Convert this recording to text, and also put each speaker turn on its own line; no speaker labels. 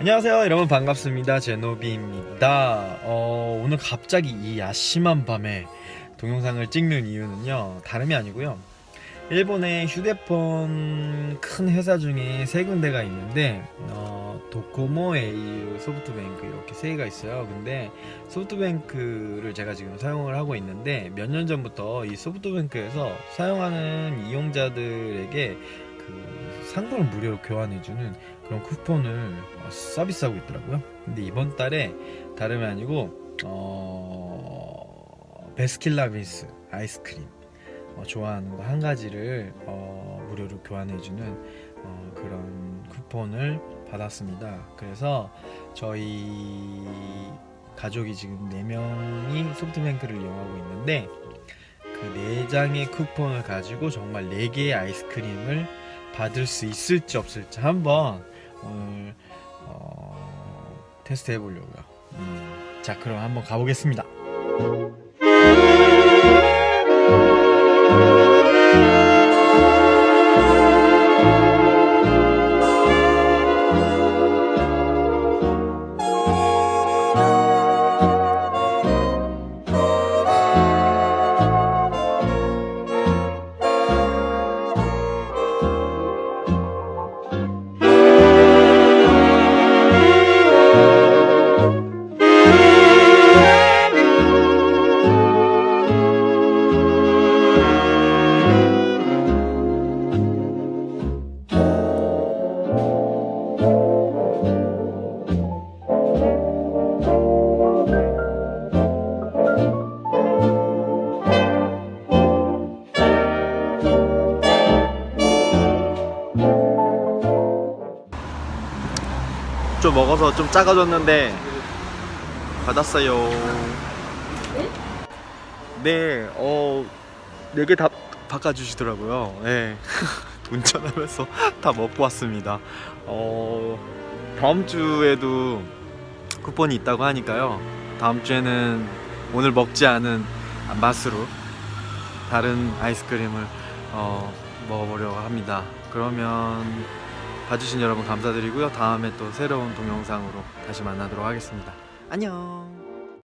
안녕하세요 여러분 반갑습니다. 제노비입니다. 어, 오늘 갑자기 이 야심한 밤에 동영상을 찍는 이유는요 다름이 아니고요. 일본의 휴대폰 큰 회사 중에 세 군데가 있는데 어, 도코모, au, 소프트뱅크 이렇게 세 개가 있어요. 근데 소프트뱅크를 제가 지금 사용을 하고 있는데 몇 년 전부터 이 소프트뱅크에서 사용하는 이용자들에게 그 상품을 무료로 교환해주는 그런 쿠폰을 어, 서비스하고 있더라고요. 근데 이번 달에 다름이 아니고 어, 베스킨라빈스 아이스크림 어, 좋아하는 거 한 가지를 어, 무료로 교환해주는 어, 그런 쿠폰을 받았습니다. 그래서 저희 가족이 지금 4명이 소프트뱅크를 이용하고 있는데 그 4장의 쿠폰을 가지고 정말 4개의 아이스크림을 받을 수 있을지 없을지 한번 오늘 어, 테스트 해보려고요. 음, 자, 그럼 한번 가보겠습니다. 좀 먹어서 좀 작아졌는데 받았어요. 네, 어, 네개 다 바꿔주시더라고요. 네. 운전하면서 다 먹고 왔습니다. 어, 다음 주에도 쿠폰이 있다고 하니까요. 다음 주에는 오늘 먹지 않은 맛으로 다른 아이스크림을 어, 먹어보려고 합니다. 그러면 봐주신 여러분 감사드리고요. 다음에 또 새로운 동영상으로 다시 만나도록 하겠습니다. 안녕.